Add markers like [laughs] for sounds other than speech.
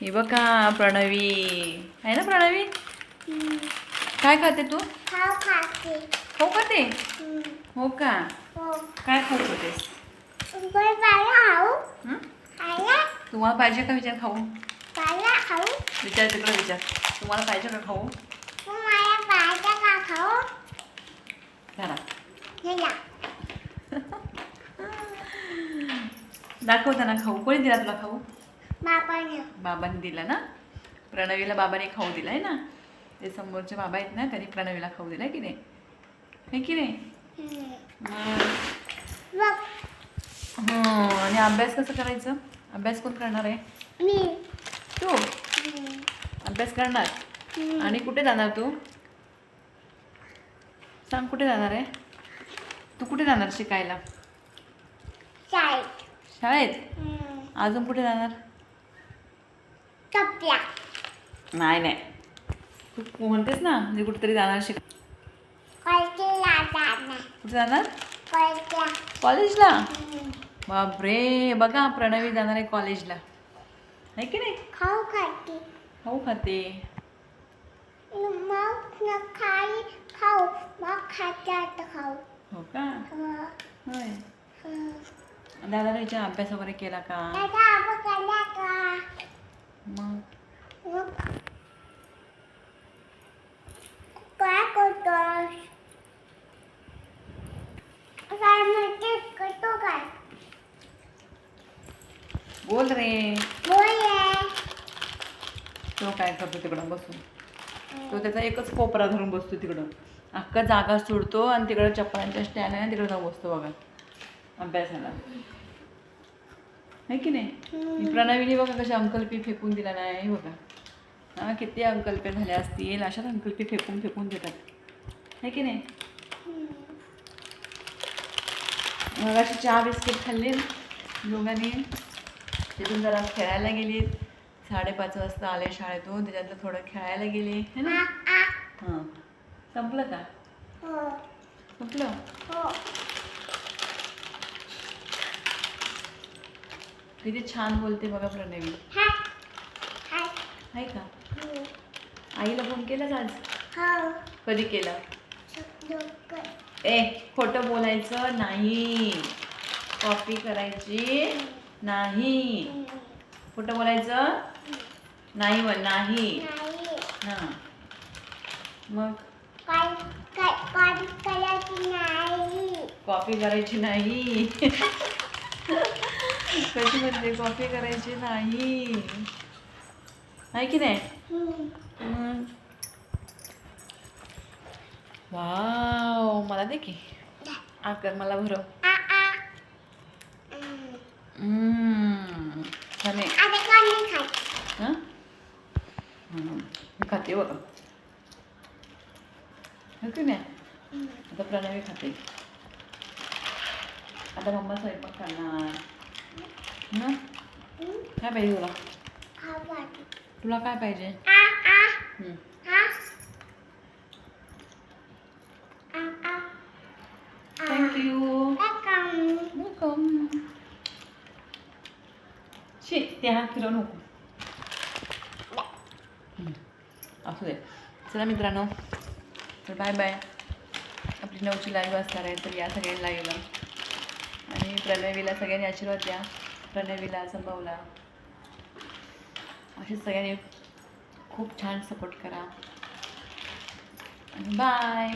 हे बघा प्रणवी. आहे ना प्रणवी. काय खाते तू? खाऊ खाते. खाते. हो का? हो. काय खाऊ खातेस पण पाला खाऊ हं? पाला? तुम्हाला पाहिजे का विचार खाऊ? विचार तिकडे विचार. तुम्हाला पाहिजे का खाऊ? घरा हे या. [laughs] दाखव त्यांना खाऊ. कोणी दिला तुला खाऊ? बाबाने. बाबांनी दिला ना? प्रणवीला बाबाने खाऊ दिलाय ना? ते समोरचे बाबा आहेत ना त्यांनी प्रणवीला खाऊ दिलाय की नाही? हे की नाही? हं, आणि अभ्यास कसं करायचं? अभ्यास कोण करणार आहे? तू. अभ्यास करणार. आणि कुठे जाणार तू? सांग कुठे जाणार आहे? तू कुठे जाणार शिकायला? शाळेत. अजून कुठे जाणार? कपड्या नाही नाही. तू म्हणतेस ना म्हणजे कुठेतरी जाणार शिक कुठे जाणार? कॉलेजला? हम्म. बापरे बघा प्रणवी जाणार आहे कॉलेजला. आहे की नाही? खाऊ खाते. खाऊ खाते. मग खाई खाऊ. मग खाते आता खाऊ. हो का? हं. होय. हं. दादा त्याच्या अभ्यास वगैरे केला का मग मग काय करतोस काय म्हणते करतो काय बोल रे. तो काय करतो तिकडं? बसून. तो त्याचा एकच कोपरा धरून बसतो तिकडं. अख्खा जागा सोडतो आणि तिकडं चप्पलांच्या स्टँड आहे तिकडं जाऊन बसतो बघा. अभ्यासाला. आहे की नाही? प्रणवीने बघा कशा अंकल्पी फेकून दिला नाही बघा. हा किती अंकल्पे झाल्या असतील. अशाच अंकल्पी फेकून फेकून देतात. आहे की नाही? मग अशी चहा बिस्किट खाल्ली. दोघांनी. तिथून जरा खेळायला गेली. साडेपाच वाजता आले शाळेतून त्याच्यातलं थोडं खेळायला गेले. है ना? हां. संपलं का? संपलं? किती छान बोलते बघा प्रणवी. आहे का? आईला फोन केलाच आज? कधी केला? ए खोटं बोलायचं नाही. कॉपी करायची. नाही. कुठं बोलायचं? नाही बोल नाही. मग? कॉपी करायची नाही. कशी म्हणते? कॉपी करायची नाही. आहे की नाही? वाव मला दे की. आकर मला भरव. हम्म. छान आहे आता कोण नाही खात हं? हम्म. मी खाते बघा हो की नाही हं. आता प्रणवी खाते आता मम्मा स्वयंपाक करणार हं? हं. काय पाहिजे तुला खाऊ खाते. तुला काय पाहिजे आ, आ. हं. आ. आ, आ. आ. थँक्यू ते हात फिरवू नको. असू दे. चला मित्रांनो तर बाय बाय आपली नऊची लाईव्ह असणार आहे तर या सगळ्यांनी लाईव्हला आणि प्रणवीला सगळ्यांनी आशीर्वाद द्या. प्रणवीला संभवला असे सगळ्यांनी खूप छान सपोर्ट करा. आणि बाय